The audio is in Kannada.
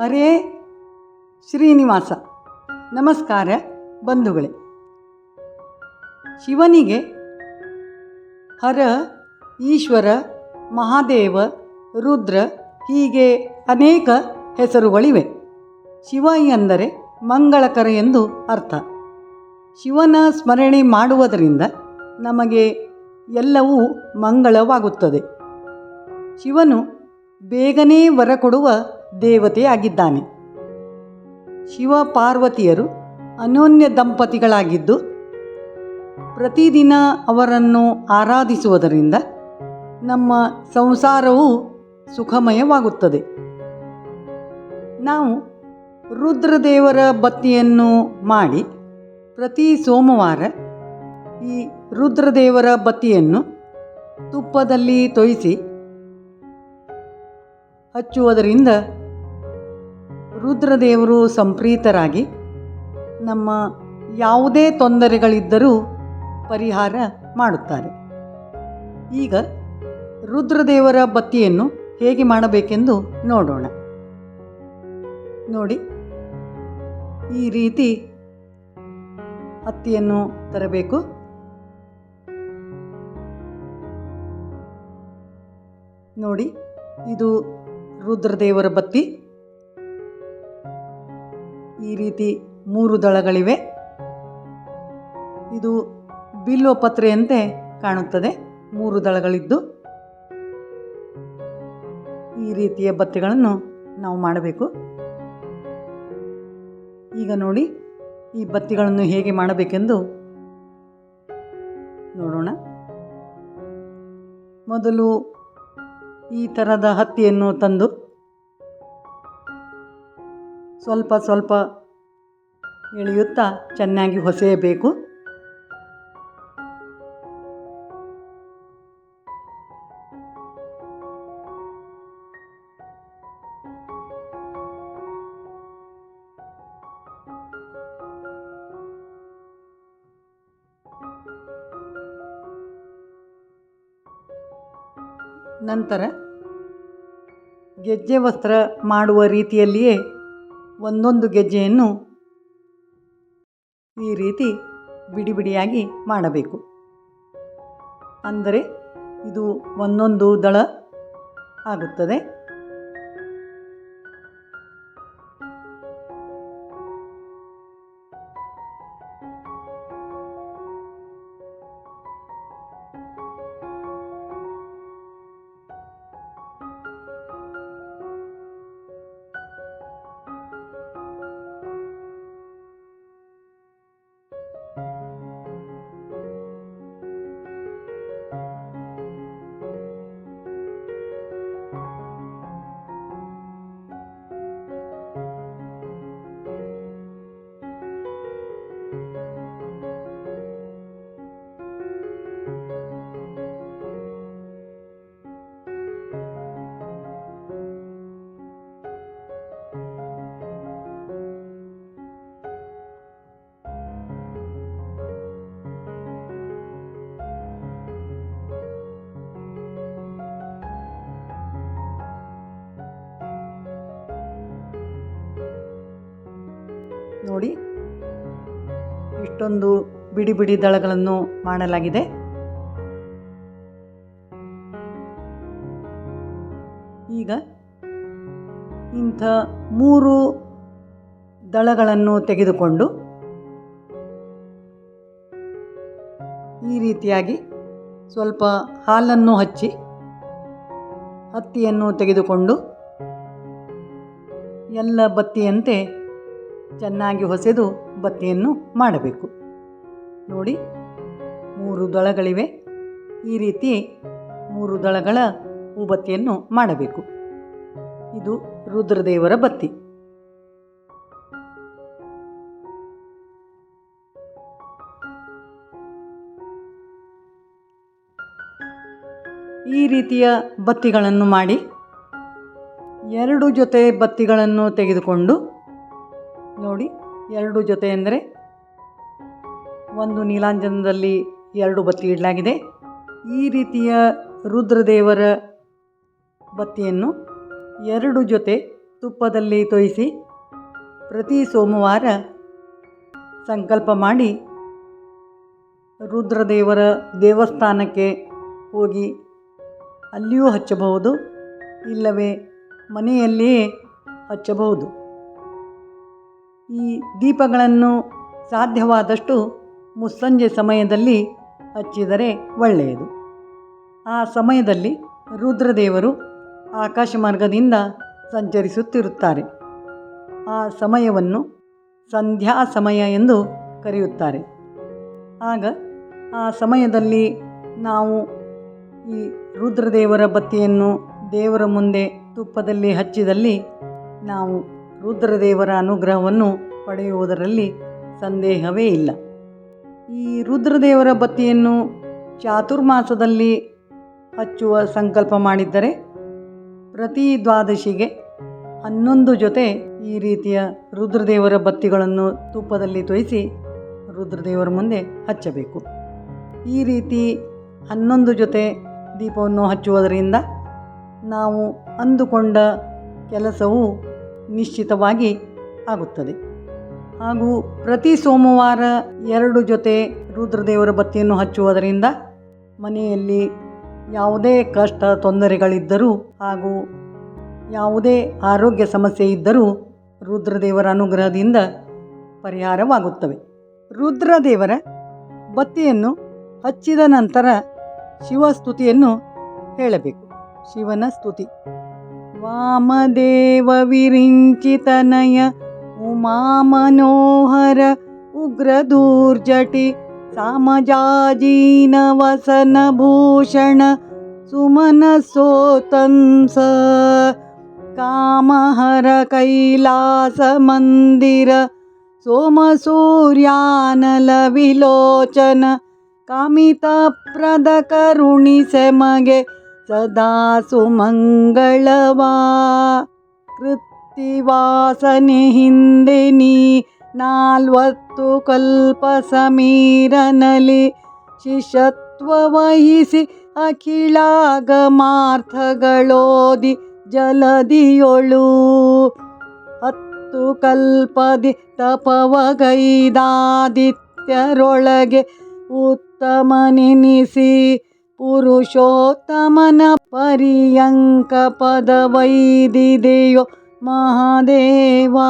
ಹರೇ ಶ್ರೀನಿವಾಸ. ನಮಸ್ಕಾರ ಬಂಧುಗಳೇ. ಶಿವನಿಗೆ ಹರ, ಈಶ್ವರ, ಮಹಾದೇವ, ರುದ್ರ ಹೀಗೆ ಅನೇಕ ಹೆಸರುಗಳಿವೆ. ಶಿವ ಎಂದರೆ ಮಂಗಳಕರ ಎಂದು ಅರ್ಥ. ಶಿವನ ಸ್ಮರಣೆ ಮಾಡುವುದರಿಂದ ನಮಗೆ ಎಲ್ಲವೂ ಮಂಗಳವಾಗುತ್ತದೆ. ಶಿವನು ಬೇಗನೆ ವರ ಕೊಡುವ ದೇವತೆಯಾಗಿದ್ದಾನೆ. ಶಿವ ಪಾರ್ವತಿಯರು ಅನೋನ್ಯ ದಂಪತಿಗಳಾಗಿದ್ದು, ಪ್ರತಿದಿನ ಅವರನ್ನು ಆರಾಧಿಸುವುದರಿಂದ ನಮ್ಮ ಸಂಸಾರವು ಸುಖಮಯವಾಗುತ್ತದೆ. ನಾವು ರುದ್ರದೇವರ ಬತ್ತಿಯನ್ನು ಮಾಡಿ ಪ್ರತಿ ಸೋಮವಾರ ಈ ರುದ್ರದೇವರ ಬತ್ತಿಯನ್ನು ತುಪ್ಪದಲ್ಲಿ ತೊಯಿಸಿ ಹಚ್ಚುವುದರಿಂದ ರುದ್ರದೇವರು ಸಂಪ್ರೀತರಾಗಿ ನಮ್ಮ ಯಾವುದೇ ತೊಂದರೆಗಳಿದ್ದರೂ ಪರಿಹಾರ ಮಾಡುತ್ತಾರೆ. ಈಗ ರುದ್ರದೇವರ ಬತ್ತಿಯನ್ನು ಹೇಗೆ ಮಾಡಬೇಕೆಂದು ನೋಡೋಣ. ನೋಡಿ, ಈ ರೀತಿ ಹತ್ತಿಯನ್ನು ತರಬೇಕು. ನೋಡಿ, ಇದು ರುದ್ರದೇವರ ಬತ್ತಿ. ಈ ರೀತಿ ಮೂರು ದಳಗಳಿವೆ. ಇದು ಬಿಲ್ವ ಪತ್ರೆಯಂತೆ ಕಾಣುತ್ತದೆ. ಮೂರು ದಳಗಳಿದ್ದು ಈ ರೀತಿಯ ಬತ್ತಿಗಳನ್ನು ನಾವು ಮಾಡಬೇಕು. ಈಗ ನೋಡಿ ಈ ಬತ್ತಿಗಳನ್ನು ಹೇಗೆ ಮಾಡಬೇಕೆಂದು ನೋಡೋಣ. ಮೊದಲು ಈ ಥರದ ಹತ್ತಿಯನ್ನು ತಂದು ಸ್ವಲ್ಪ ಸ್ವಲ್ಪ ಎಳೆಯುತ್ತಾ ಚೆನ್ನಾಗಿ ಹೊಸೆಯಬೇಕು ನಂತರ ಗೆಜ್ಜೆ ವಸ್ತ್ರ ಮಾಡುವ ರೀತಿಯಲ್ಲಿಯೇ ಒಂದೊಂದು ಗೆಜ್ಜೆಯನ್ನು ಈ ರೀತಿ ಬಿಡಿ ಬಿಡಿಯಾಗಿ ಮಾಡಬೇಕು. ಅಂದರೆ ಇದು ಒಂದೊಂದು ದಳ ಆಗುತ್ತದೆ. ನೋಡಿ. ಇಷ್ಟೊಂದು ಬಿಡಿ ಬಿಡಿ ದಳಗಳನ್ನು ಮಾಡಲಾಗಿದೆ. ಈಗ ಇಂಥ ಮೂರು ದಳಗಳನ್ನು ತೆಗೆದುಕೊಂಡು ಈ ರೀತಿಯಾಗಿ ಸ್ವಲ್ಪ ಹಾಲನ್ನು ಹಚ್ಚಿ ಹತ್ತಿಯನ್ನು ತೆಗೆದುಕೊಂಡು ಎಲ್ಲ ಬತ್ತಿಯಂತೆ ಚೆನ್ನಾಗಿ ಹೊಸೆದು ಬತ್ತಿಯನ್ನು ಮಾಡಬೇಕು. ನೋಡಿ, ಮೂರು ದಳಗಳಿವೆ. ಈ ರೀತಿ ಮೂರು ದಳಗಳ ಹೂಬತ್ತಿಯನ್ನು ಮಾಡಬೇಕು. ಇದು ರುದ್ರದೇವರ ಬತ್ತಿ. ಈ ರೀತಿಯ ಬತ್ತಿಗಳನ್ನು ಮಾಡಿ ಎರಡು ಜೊತೆ ಬತ್ತಿಗಳನ್ನು ತೆಗೆದುಕೊಂಡು ನೋಡಿ, ಎರಡು ಜೊತೆ ಅಂದರೆ ಒಂದು ನೀಲಾಂಜನದಲ್ಲಿ ಎರಡು ಬತ್ತಿ ಇಡಲಾಗಿದೆ. ಈ ರೀತಿಯ ರುದ್ರದೇವರ ಬತ್ತಿಯನ್ನು ಎರಡು ಜೊತೆ ತುಪ್ಪದಲ್ಲಿ ತೊಯಿಸಿ ಪ್ರತಿ ಸೋಮವಾರ ಸಂಕಲ್ಪ ಮಾಡಿ ರುದ್ರದೇವರ ದೇವಸ್ಥಾನಕ್ಕೆ ಹೋಗಿ ಅಲ್ಲಿಯೂ ಹಚ್ಚಬಹುದು, ಇಲ್ಲವೇ ಮನೆಯಲ್ಲಿಯೇ ಹಚ್ಚಬಹುದು. ಈ ದೀಪಗಳನ್ನು ಸಾಧ್ಯವಾದಷ್ಟು ಮುಸ್ಸಂಜೆ ಸಮಯದಲ್ಲಿ ಹಚ್ಚಿದರೆ ಒಳ್ಳೆಯದು. ಆ ಸಮಯದಲ್ಲಿ ರುದ್ರದೇವರು ಆಕಾಶ ಮಾರ್ಗದಿಂದ ಸಂಚರಿಸುತ್ತಿರುತ್ತಾರೆ. ಆ ಸಮಯವನ್ನು ಸಂಧ್ಯಾ ಸಮಯ ಎಂದು ಕರೆಯುತ್ತಾರೆ. ಆಗ ಆ ಸಮಯದಲ್ಲಿ ನಾವು ಈ ರುದ್ರದೇವರ ಬತ್ತಿಯನ್ನು ದೇವರ ಮುಂದೆ ತುಪ್ಪದಲ್ಲಿ ಹಚ್ಚಿದಲ್ಲಿ ನಾವು ರುದ್ರದೇವರ ಅನುಗ್ರಹವನ್ನು ಪಡೆಯುವುದರಲ್ಲಿ ಸಂದೇಹವೇ ಇಲ್ಲ. ಈ ರುದ್ರದೇವರ ಬತ್ತಿಯನ್ನು ಚಾತುರ್ಮಾಸದಲ್ಲಿ ಹಚ್ಚುವ ಸಂಕಲ್ಪ ಮಾಡಿದ್ದರೆ ಪ್ರತಿ ದ್ವಾದಶಿಗೆ ಹನ್ನೊಂದು ಜೊತೆ ಈ ರೀತಿಯ ರುದ್ರದೇವರ ಬತ್ತಿಗಳನ್ನು ತುಪ್ಪದಲ್ಲಿ ತೊಯಿಸಿ ರುದ್ರದೇವರ ಮುಂದೆ ಹಚ್ಚಬೇಕು. ಈ ರೀತಿ ಹನ್ನೊಂದು ಜೊತೆ ದೀಪವನ್ನು ಹಚ್ಚುವುದರಿಂದ ನಾವು ಅಂದುಕೊಂಡ ಕೆಲಸವು ನಿಶ್ಚಿತವಾಗಿ ಆಗುತ್ತದೆ. ಹಾಗೂ ಪ್ರತಿ ಸೋಮವಾರ ಎರಡು ಜೊತೆ ರುದ್ರದೇವರ ಬತ್ತಿಯನ್ನು ಹಚ್ಚುವುದರಿಂದ ಮನೆಯಲ್ಲಿ ಯಾವುದೇ ಕಷ್ಟ ತೊಂದರೆಗಳಿದ್ದರೂ ಹಾಗೂ ಯಾವುದೇ ಆರೋಗ್ಯ ಸಮಸ್ಯೆ ಇದ್ದರೂ ರುದ್ರದೇವರ ಅನುಗ್ರಹದಿಂದ ಪರಿಹಾರವಾಗುತ್ತವೆ. ರುದ್ರದೇವರ ಬತ್ತಿಯನ್ನು ಹಚ್ಚಿದ ನಂತರ ಶಿವಸ್ತುತಿಯನ್ನು ಹೇಳಬೇಕು. ಶಿವನ ಸ್ತುತಿ. वामदेवविरिञ्चितनय उमामनोहर उमा उग्रदूर्जटि सामजाजीनवसनभूषण सुमनसोतंस कामहर कैलासमन्दिर सोमसूर्यानलविलोचन कामितप्रदकरुणि करुणि समगे ಸದಾ ಸುಮಂಗಳವಾ ಕೃತ್ತಿವಾಸನೆ ಹಿಂದೆ ನೀ ನಾಲ್ವತ್ತು ಕಲ್ಪ ಸಮೀರನಲಿ ಶಿಷತ್ವ ವಹಿಸಿ ಅಖಿಳಾಗಮಾರ್ಥಗಳೋದಿ ಜಲದಿಯೊಳು. ಹತ್ತು ಕಲ್ಪದಿ ತಪವಗೈದಾದಿತ್ಯರೊಳಗೆ ಉತ್ತಮನೆನಿಸಿ पुरुषोत्तमनपर्यङ्कपदवैदिदेयो महादेवा।